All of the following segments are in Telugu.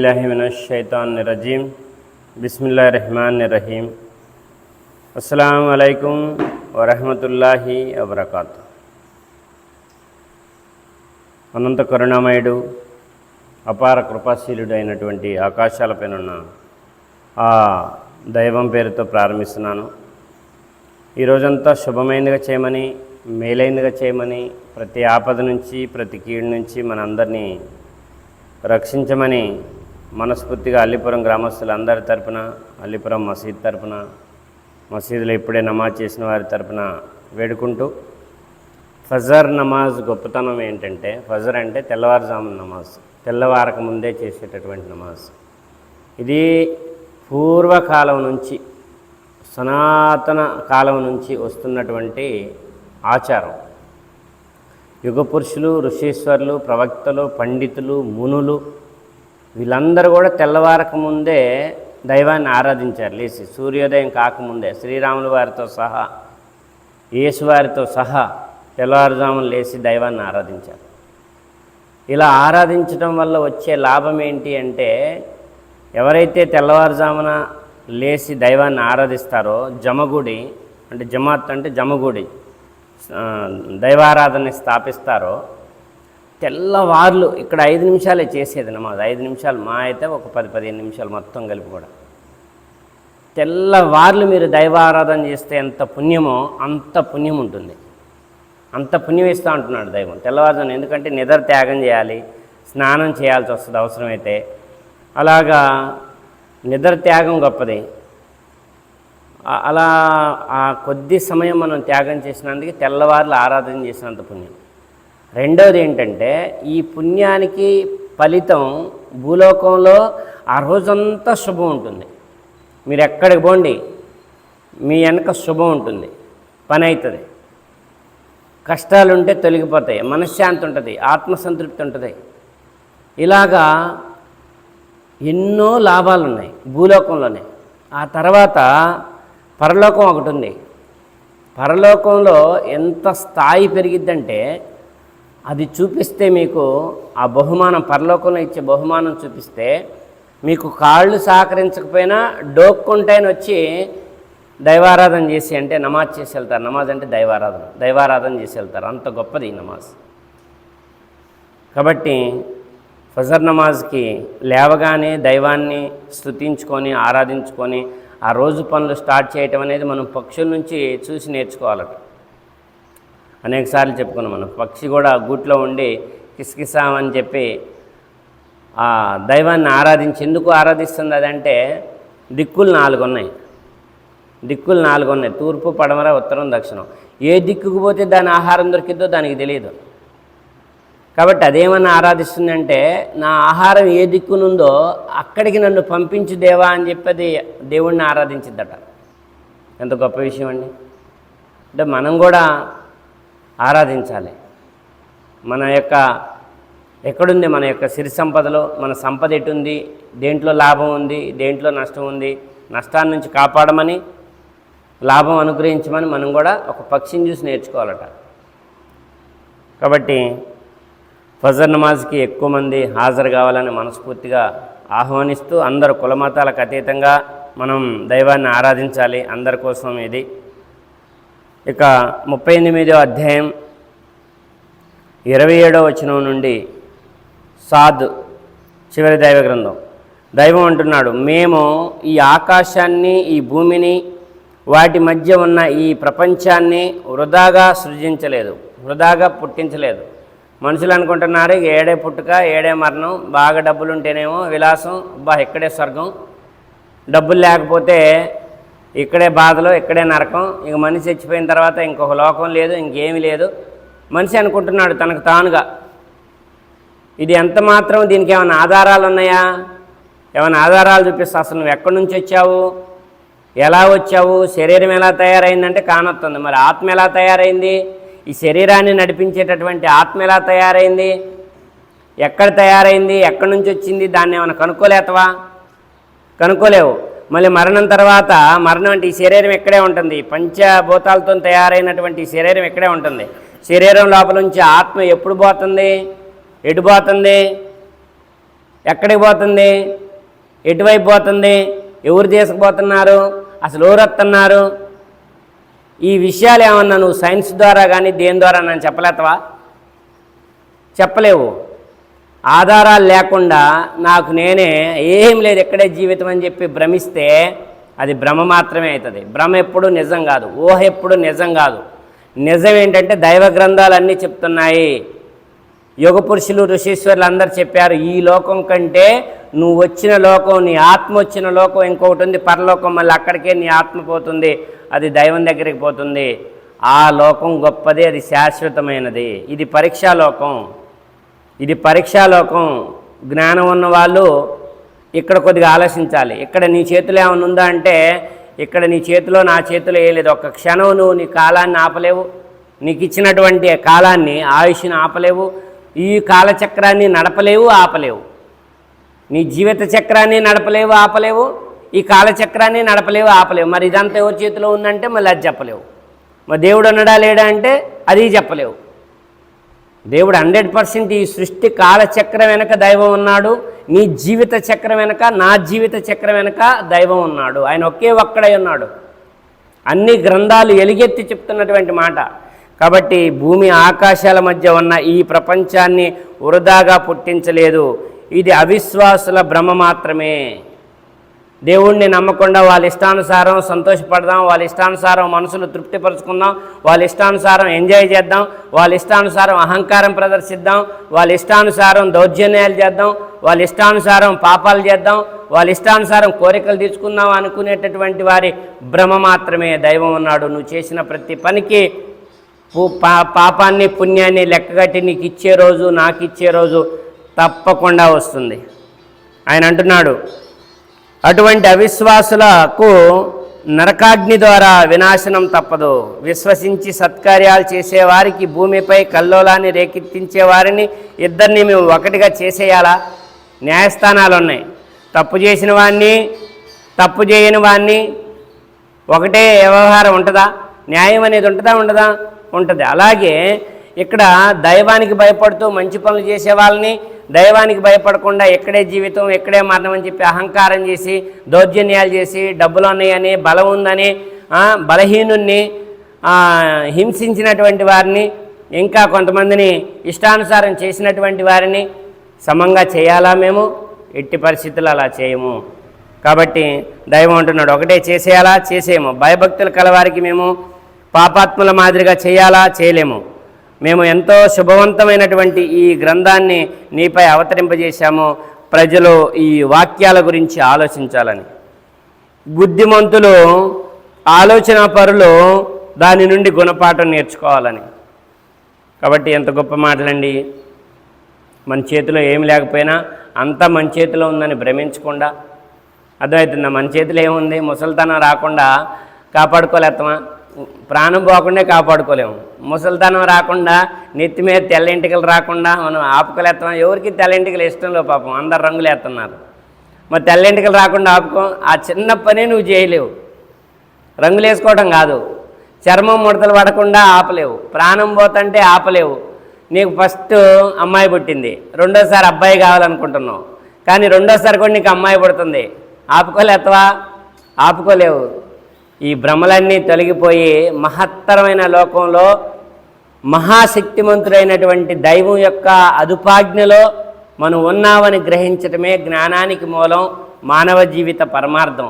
షైతాన్ రజీం బిస్మిల్లా రెహమాన్ రహీం అస్సలం అయికం వరహమతుల్లాహి వబర్కాత్ అనంత కరుణామయుడు అపార కృపాశీలుడు అయినటువంటి ఆకాశాలపైన ఆ దైవం పేరుతో ప్రారంభిస్తున్నాను. ఈ రోజంతా శుభమైనదిగా చేయమని మేలైనదిగా చేయమని ప్రతి ఆపద నుంచి ప్రతి కీడు నుంచి మనందరినీ రక్షించమని మనస్ఫూర్తిగా అల్లిపురం గ్రామస్తులందరి తరపున అల్లిపురం మసీద్ తరపున మసీదులో ఇప్పుడే నమాజ్ చేసిన వారి తరపున వేడుకుంటూ ఫజర్ నమాజ్ గొప్పతనం ఏంటంటే ఫజర్ అంటే తెల్లవారుజామున నమాజ్ తెల్లవారక ముందే చేసేటటువంటి నమాజ్. ఇది పూర్వకాలం నుంచి సనాతన కాలం నుంచి వస్తున్నటువంటి ఆచారం. యుగ పురుషులు ఋషీశ్వరులు ప్రవక్తలు పండితులు మునులు వీళ్ళందరూ కూడా తెల్లవారక ముందే దైవాన్ని ఆరాధించారు లేచి. సూర్యోదయం కాకముందే శ్రీరాముల వారితో సహా యేసువారితో సహా తెల్లవారుజామున లేచి దైవాన్ని ఆరాధించారు. ఇలా ఆరాధించడం వల్ల వచ్చే లాభం ఏంటి అంటే ఎవరైతే తెల్లవారుజామున లేచి దైవాన్ని ఆరాధిస్తారో జమగుడి అంటే జమాత్ అంటే జమగుడి దైవారాధనని స్థాపిస్తారో తెల్లవార్లు ఇక్కడ ఐదు నిమిషాలే చేసేది నమాజ్. ఐదు నిమిషాలు మా అయితే ఒక పది పదిహేను నిమిషాలు మొత్తం కలిపి కూడా. తెల్లవార్లు మీరు దైవారాధన చేస్తే ఎంత పుణ్యమో అంత పుణ్యం ఉంటుంది. అంత పుణ్యం ఇస్తూ అంటున్నాడు దైవం. తెల్లవారుజామున ఎందుకంటే నిద్ర త్యాగం చేయాలి స్నానం చేయాల్సి వస్తుంది అవసరమైతే. అలాగా నిద్ర త్యాగం గొప్పది. అలా ఆ కొద్ది సమయం మనం త్యాగం చేసినందుకు తెల్లవారులు ఆరాధన చేసినంత పుణ్యం. రెండవది ఏంటంటే ఈ పుణ్యానికి ఫలితం భూలోకంలో ఆ రోజంతా శుభం ఉంటుంది. మీరు ఎక్కడికి పోండి మీ వెనక శుభం ఉంటుంది పని అవుతుంది. కష్టాలు ఉంటే తొలగిపోతాయి మనశ్శాంతి ఉంటుంది ఆత్మసంతృప్తి ఉంటుంది. ఇలాగా ఎన్నో లాభాలు ఉన్నాయి భూలోకంలోనే. ఆ తర్వాత పరలోకం ఒకటి ఉంది. పరలోకంలో ఎంత స్థాయి పెరిగిద్దంటే అది చూపిస్తే మీకు ఆ బహుమానం పరలోకంలో ఇచ్చే బహుమానం చూపిస్తే మీకు కాళ్ళు సహకరించకపోయినా డోక్కుంటైన వచ్చి దైవారాధన చేసి అంటే నమాజ్ చేసి వెళ్తారు. నమాజ్ అంటే దైవారాధన. దైవారాధన చేసి వెళ్తారు. అంత గొప్పది ఈ నమాజ్. కాబట్టి ఫజర్ నమాజ్కి లేవగానే దైవాన్ని స్థుతించుకొని ఆరాధించుకొని ఆ రోజు పనులు స్టార్ట్ చేయటం అనేది మనం పక్షుల నుంచి చూసి నేర్చుకోవాలట అనేకసార్లు చెప్పుకున్నాం మనం. పక్షి కూడా గూట్లో ఉండి కిసకిసామని చెప్పి ఆ దైవాన్ని ఆరాధించి ఎందుకు ఆరాధిస్తుంది అదంటే దిక్కులు నాలుగు ఉన్నాయి దిక్కులు నాలుగు ఉన్నాయి తూర్పు పడమర ఉత్తరం దక్షిణం. ఏ దిక్కుకు పోతే దాని ఆహారం దొరికిద్దో దానికి తెలియదు. కాబట్టి అదేమన్నా ఆరాధిస్తుందంటే నా ఆహారం ఏ దిక్కునుందో అక్కడికి నన్ను పంపించు దేవా అని చెప్పి దేవుణ్ణి ఆరాధించిద్దట. ఎంత గొప్ప విషయం అండి. అంటే మనం కూడా ఆరాధించాలి. మన యొక్క ఎక్కడుంది? మన యొక్క సిరి సంపదలో మన సంపద ఎటుంది? దేంట్లో లాభం ఉంది? దేంట్లో నష్టం ఉంది? నష్టాన్ని నుంచి కాపాడమని లాభం అనుగ్రహించమని మనం కూడా ఒక పక్షిని చూసి నేర్చుకోవాలట. కాబట్టి ఫజర్ నమాజ్కి ఎక్కువ మంది హాజరు కావాలని మనస్ఫూర్తిగా ఆహ్వానిస్తూ అందరు కులమతాలకు అతీతంగా మనం దైవాన్ని ఆరాధించాలి. అందరి కోసం ఇది. ఇక ముప్పై ఎనిమిదో అధ్యాయం ఇరవై ఏడో వచనం నుండి సాద్ చివరి దైవ గ్రంథం. దైవం అంటున్నాడు మేము ఈ ఆకాశాన్ని ఈ భూమిని వాటి మధ్య ఉన్న ఈ ప్రపంచాన్ని వృధాగా సృజించలేదు వృధాగా పుట్టించలేదు. మనుషులు అనుకుంటున్నారు ఏడే పుట్టుక ఏడే మరణం బాగా డబ్బులు ఉంటేనేమో విలాసం బా ఇక్కడే స్వర్గం. డబ్బులు లేకపోతే ఇక్కడే బాధలు ఇక్కడే నరకం ఇక మనిషి చచ్చిపోయిన తర్వాత ఇంకొక లోకం లేదు ఇంకేమీ లేదు. మనిషి అనుకుంటున్నాడు తనకు తానుగా. ఇది ఎంత మాత్రం దీనికి ఏమైనా ఆధారాలు ఉన్నాయా? ఏమైనా ఆధారాలు చూపిస్తా అసలు నువ్వు ఎక్కడి నుంచి వచ్చావు? ఎలా వచ్చావు? శరీరం ఎలా తయారైందంటే కానొస్తుంది మరి ఆత్మ ఎలా తయారైంది? ఈ శరీరాన్ని నడిపించేటటువంటి ఆత్మ ఎలా తయారైంది? ఎక్కడ తయారైంది? ఎక్కడి నుంచి వచ్చింది? దాన్ని ఏమైనా కనుక్కోలేతవా? కనుక్కోలేవు. మళ్ళీ మరణం తర్వాత మరణం అంటే ఈ శరీరం ఇక్కడే ఉంటుంది. పంచభూతాలతో తయారైనటువంటి శరీరం ఇక్కడే ఉంటుంది. శరీరం లోపల నుంచి ఆత్మ ఎప్పుడు పోతుంది? ఎటు పోతుంది? ఎక్కడికి పోతుంది? ఎటువైపు పోతుంది? ఎవరు తీసుకుపోతున్నారు అసలు ఎవరు వస్తున్నారు? ఈ విషయాలు ఏమన్నా నువ్వు సైన్స్ ద్వారా కానీ దేని ద్వారా నన్ను చెప్పలేతవా? చెప్పలేవు. ఆధారాలు లేకుండా నాకు నేనే ఏం లేదు ఎక్కడే జీవితం అని చెప్పి భ్రమిస్తే అది భ్రమ మాత్రమే అవుతుంది. భ్రమ ఎప్పుడు నిజం కాదు. ఊహ ఎప్పుడు నిజం కాదు. నిజం ఏంటంటే దైవ గ్రంథాలన్నీ చెప్తున్నాయి. యుగ పురుషులు ఋషీశ్వరులు అందరు చెప్పారు ఈ లోకం కంటే నువ్వు వచ్చిన లోకం నీ ఆత్మ వచ్చిన లోకం ఇంకొకటి ఉంది పరలోకం మళ్ళీ అక్కడికే నీ ఆత్మ పోతుంది అది దైవం దగ్గరికి పోతుంది. ఆ లోకం గొప్పది అది శాశ్వతమైనది. ఇది పరీక్షా లోకం. ఇది పరీక్షాలోకం జ్ఞానం ఉన్న వాళ్ళు ఇక్కడ కొద్దిగా ఆలోచించాలి. ఇక్కడ నీ చేతిలో ఏమైనా ఉందా అంటే ఇక్కడ నీ చేతిలో నా చేతిలో ఏ లేదు. ఒక్క క్షణం నువ్వు నీ కాలాన్ని ఆపలేవు. నీకు ఇచ్చినటువంటి కాలాన్ని ఆయుష్ని ఆపలేవు. ఈ కాలచక్రాన్ని నడపలేవు ఆపలేవు. నీ జీవిత చక్రాన్ని నడపలేవు ఆపలేవు. ఈ కాలచక్రాన్ని నడపలేవు ఆపలేవు. మరి ఇదంతా ఎవరి చేతిలో ఉందంటే మళ్ళీ అది చెప్పలేవు. మరి దేవుడు ఉన్నాడా లేడా అంటే అది చెప్పలేవు. దేవుడు హండ్రెడ్ పర్సెంట్ ఈ సృష్టి కాలచక్రం వెనక దైవం ఉన్నాడు నీ జీవిత చక్రం వెనక నా జీవిత చక్రం వెనక దైవం ఉన్నాడు. ఆయన ఒకే ఒక్కడై ఉన్నాడు. అన్ని గ్రంథాలు ఎలుగెత్తి చెప్తున్నటువంటి మాట. కాబట్టి భూమి ఆకాశాల మధ్య ఉన్న ఈ ప్రపంచాన్ని వృధాగా పుట్టించలేదు. ఇది అవిశ్వాసుల భ్రమ మాత్రమే. దేవుణ్ణి నమ్మకుండా వాళ్ళ ఇష్టానుసారం సంతోషపడదాం వాళ్ళ ఇష్టానుసారం మనసును తృప్తిపరుచుకుందాం వాళ్ళ ఇష్టానుసారం ఎంజాయ్ చేద్దాం వాళ్ళ ఇష్టానుసారం అహంకారం ప్రదర్శిద్దాం వాళ్ళ ఇష్టానుసారం దౌర్జన్యాలు చేద్దాం వాళ్ళ ఇష్టానుసారం పాపాలు చేద్దాం వాళ్ళ ఇష్టానుసారం కోరికలు తీసుకుందాం అనుకునేటటువంటి వారి భ్రమ మాత్రమే. దైవం ఉన్నాడు నువ్వు చేసిన ప్రతి పనికి పు- పా పాపాన్ని పుణ్యాన్ని లెక్కగట్టి నీకు ఇచ్చే రోజు నాకు ఇచ్చే రోజు తప్పకుండా వస్తుంది. ఆయన అంటున్నాడు అటువంటి అవిశ్వాసులకు నరకాగ్ని ద్వారా వినాశనం తప్పదు. విశ్వసించి సత్కార్యాలు చేసేవారికి భూమిపై కల్లోలాన్ని రేకెత్తించే వారిని ఇద్దరిని మేము ఒకటిగా చేసేయాలా? న్యాయస్థానాలు ఉన్నాయి తప్పు చేసిన వాడిని తప్పు చేయని వాడిని ఒకటే వ్యవహారం ఉంటుందా? న్యాయం అనేది ఉంటుందా? ఉండదా? ఉంటుంది. అలాగే ఇక్కడ దైవానికి భయపడుతూ మంచి పనులు చేసే వాళ్ళని దైవానికి భయపడకుండా ఎక్కడే జీవితం ఎక్కడే మరణం అని చెప్పి అహంకారం చేసి దౌర్జన్యాలు చేసి డబ్బులు ఉన్నాయని బలం ఉందని బలహీనుణ్ణి హింసించినటువంటి వారిని ఇంకా కొంతమందిని ఇష్టానుసారం చేసినటువంటి వారిని సమంగా చేయాలా మేము? ఎట్టి పరిస్థితులు అలా చేయము. కాబట్టి దైవం అంటున్నాడు ఒకటే చేసేయాలా? చేసేయము. భయభక్తులు కలవారికి మేము పాపాత్ముల మాదిరిగా చేయాలా? చేయలేము. మేము ఎంతో శుభవంతమైనటువంటి ఈ గ్రంథాన్ని నీపై అవతరింపజేశాము. ప్రజలు ఈ వాక్యాల గురించి ఆలోచించాలని. బుద్ధిమంతులు ఆలోచన పరులు దాని నుండి గుణపాఠం నేర్చుకోవాలని. కాబట్టి ఎంత గొప్ప మాటలండి. మన చేతిలో ఏమి లేకపోయినా అంతా మన చేతిలో ఉందని భ్రమించకుండా. అర్థమవుతుందా? మన చేతిలో ఏముంది? ముసలితనం రాకుండా కాపాడుకోలేత్తమా? ప్రాణం పోకుండా కాపాడుకోలేము. ముసలితనం రాకుండా నెత్తి మీద తెల్లింటికలు రాకుండా మనం ఆపుకోలేస్తామా ఎవరికి తెల్లింటికలు ఇష్టంలో పాపం. అందరు రంగులు వేస్తున్నారు మరి తెల్లింటికలు రాకుండా ఆపుకో ఆ చిన్న పని నువ్వు చేయలేవు. రంగులు వేసుకోవడం కాదు. చర్మం ముడతలు పడకుండా ఆపలేవు. ప్రాణం పోతంటే ఆపలేవు. నీకు ఫస్ట్ అమ్మాయి పుట్టింది. రెండోసారి అబ్బాయి కావాలనుకుంటున్నావు. కానీ రెండోసారి కూడా నీకు అమ్మాయి పుడుతుంది. ఆపుకోలేత్తవా? ఆపుకోలేవు. ఈ భ్రమలన్నీ తొలగిపోయి మహత్తరమైన లోకంలో మహాశక్తిమంతుడైనటువంటి దైవం యొక్క అదుపాజ్ఞలో మనం ఉన్నామని గ్రహించటమే జ్ఞానానికి మూలం మానవ జీవిత పరమార్థం.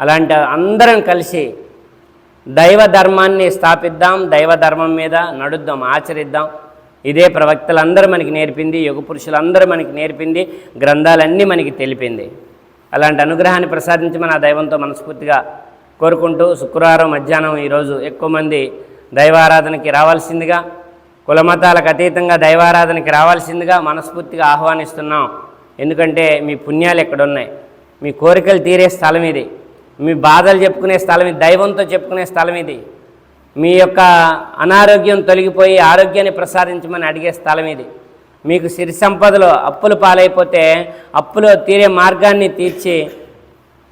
అలాంటి అందరం కలిసి దైవ ధర్మాన్ని స్థాపిద్దాం దైవ ధర్మం మీద నడుద్దాం ఆచరిద్దాం. ఇదే ప్రవక్తలందరూ మనకి నేర్పింది యుగ పురుషులందరూ మనకి నేర్పింది గ్రంథాలన్నీ మనకి తెలిపింది. అలాంటి అనుగ్రహాన్ని ప్రసాదించి మన దైవంతో మనస్ఫూర్తిగా కోరుకుంటూ శుక్రవారం మధ్యాహ్నం ఈరోజు ఎక్కువ మంది దైవారాధనకి రావాల్సిందిగా కులమతాలకు అతీతంగా దైవారాధనకి రావాల్సిందిగా మనస్ఫూర్తిగా ఆహ్వానిస్తున్నాం. ఎందుకంటే మీ పుణ్యాలు ఎక్కడ ఉన్నాయి మీ కోరికలు తీరే స్థలం ఇది. మీ బాధలు చెప్పుకునే స్థలం ఇది. దైవంతో చెప్పుకునే స్థలం ఇది. మీ యొక్క అనారోగ్యం తొలగిపోయి ఆరోగ్యాన్ని ప్రసాదించమని అడిగే స్థలం ఇది. మీకు సిరి సంపదలో అప్పులు పాలైపోతే అప్పులు తీరే మార్గాన్ని తీర్చి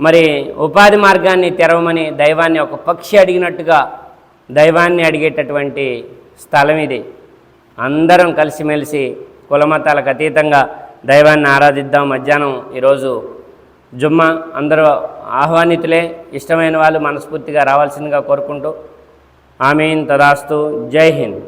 మరి ఉపాధి మార్గాన్ని తెరవమని దైవాన్ని ఒక పక్షి అడిగినట్టుగా దైవాన్ని అడిగేటటువంటి స్థలం ఇది. అందరం కలిసిమెలిసి కులమతాలకు అతీతంగా దైవాన్ని ఆరాధిద్దాం. మధ్యాహ్నం ఈరోజు జుమ్మా. అందరూ ఆహ్వానితులే. ఇష్టమైన వాళ్ళు మనస్ఫూర్తిగా రావాల్సిందిగా కోరుకుంటూ ఆమెన్. తదాస్తు. జై హింద్.